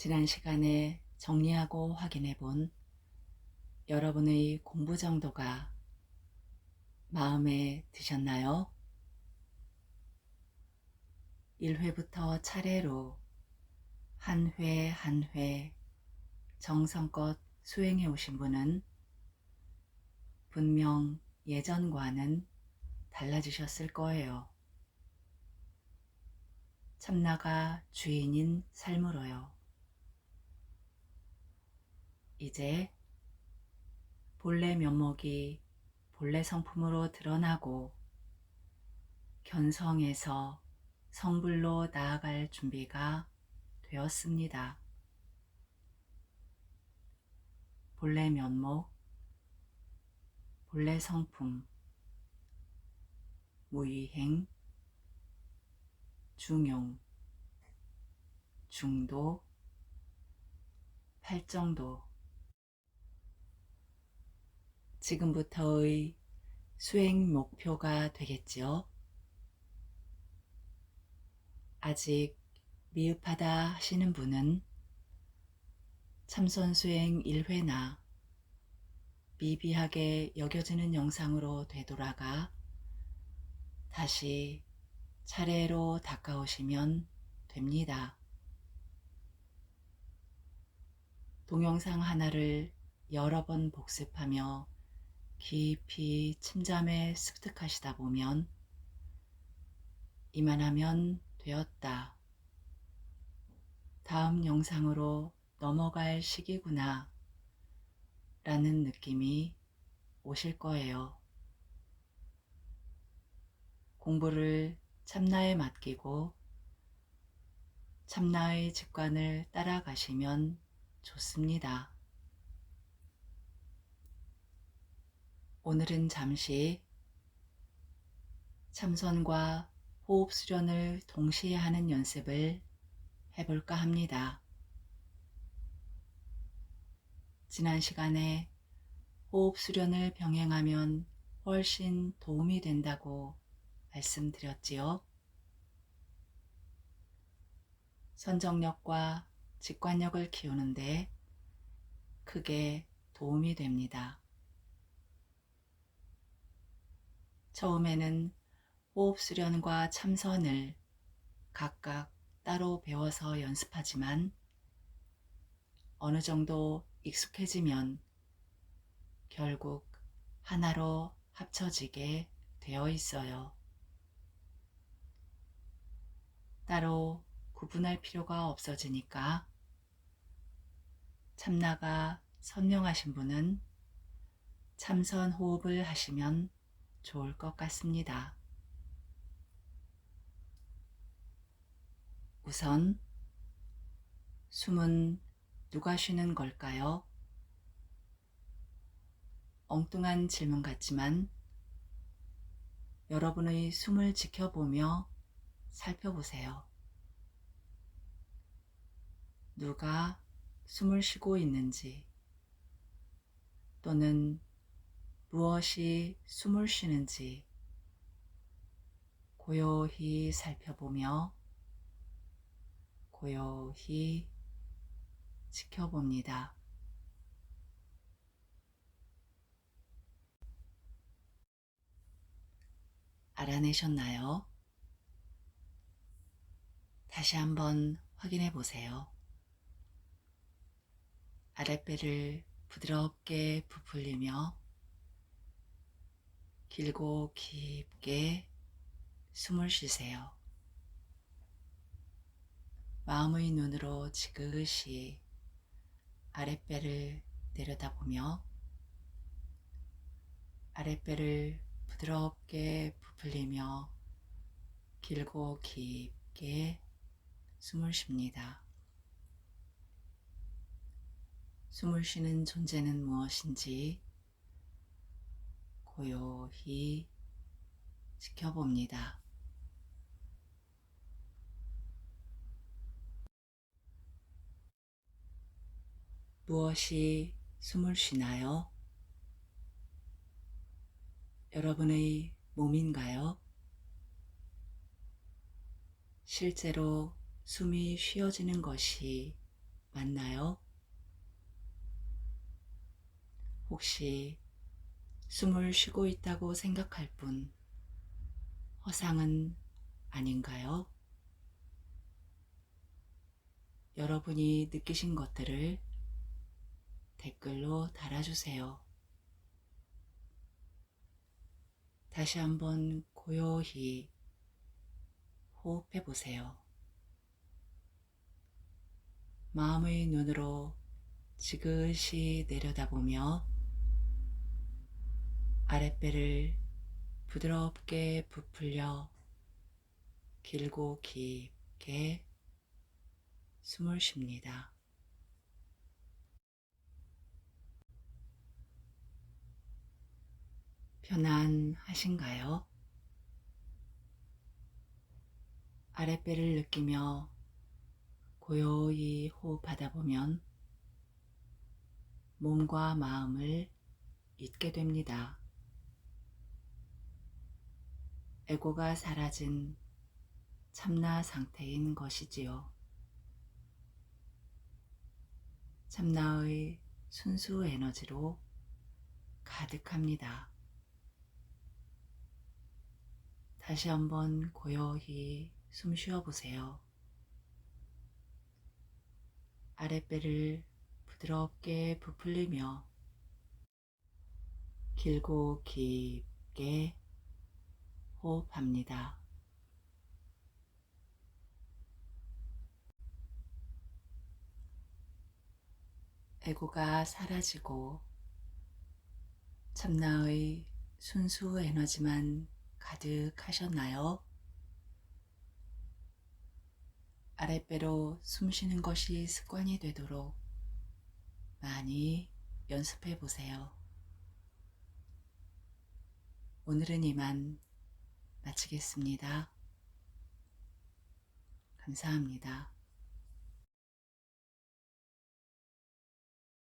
지난 시간에 정리하고 확인해 본 여러분의 공부 정도가 마음에 드셨나요? 1회부터 차례로 한 회 한 회 정성껏 수행해 오신 분은 분명 예전과는 달라지셨을 거예요. 참나가 주인인 삶으로요. 이제 본래 면목이 본래 성품으로 드러나고 견성에서 성불로 나아갈 준비가 되었습니다. 본래 면목, 본래 성품, 무의행, 중용, 중도, 팔정도. 지금부터의 수행 목표가 되겠지요. 아직 미흡하다 하시는 분은 참선 수행 1회나 미비하게 여겨지는 영상으로 되돌아가 다시 차례로 닦아오시면 됩니다. 동영상 하나를 여러 번 복습하며 깊이 침잠에 습득하시다 보면 이만하면 되었다. 다음 영상으로 넘어갈 시기구나 라는 느낌이 오실 거예요. 공부를 참나에 맡기고 참나의 직관을 따라가시면 좋습니다. 오늘은 잠시 참선과 호흡 수련을 동시에 하는 연습을 해볼까 합니다. 지난 시간에 호흡 수련을 병행하면 훨씬 도움이 된다고 말씀드렸지요. 선정력과 직관력을 키우는데 크게 도움이 됩니다. 처음에는 호흡 수련과 참선을 각각 따로 배워서 연습하지만 어느 정도 익숙해지면 결국 하나로 합쳐지게 되어 있어요. 따로 구분할 필요가 없어지니까 참나가 선명하신 분은 참선 호흡을 하시면 좋을 것 같습니다. 우선 숨은 누가 쉬는 걸까요? 엉뚱한 질문 같지만 여러분의 숨을 지켜보며 살펴보세요. 누가 숨을 쉬고 있는지 또는 무엇이 숨을 쉬는지 고요히 살펴보며 고요히 지켜봅니다. 알아내셨나요? 다시 한번 확인해 보세요. 아랫배를 부드럽게 부풀리며 길고 깊게 숨을 쉬세요. 마음의 눈으로 지그시 아랫배를 내려다보며 아랫배를 부드럽게 부풀리며 길고 깊게 숨을 쉽니다. 숨을 쉬는 존재는 무엇인지 고요히 지켜봅니다. 무엇이 숨을 쉬나요? 여러분의 몸인가요? 실제로 숨이 쉬어지는 것이 맞나요? 혹시 숨을 쉬고 있다고 생각할 뿐 허상은 아닌가요? 여러분이 느끼신 것들을 댓글로 달아주세요. 다시 한번 고요히 호흡해 보세요. 마음의 눈으로 지그시 내려다보며 아랫배를 부드럽게 부풀려 길고 깊게 숨을 쉽니다. 편안하신가요? 아랫배를 느끼며 고요히 호흡하다 보면 몸과 마음을 잊게 됩니다. 에고가 사라진 참나 상태인 것이지요. 참나의 순수 에너지로 가득합니다. 다시 한번 고요히 숨 쉬어 보세요. 아랫배를 부드럽게 부풀리며 길고 깊게 호흡합니다. 에고가 사라지고 참나의 순수 에너지만 가득하셨나요? 아랫배로 숨 쉬는 것이 습관이 되도록 많이 연습해 보세요. 오늘은 이만 마치겠습니다. 감사합니다.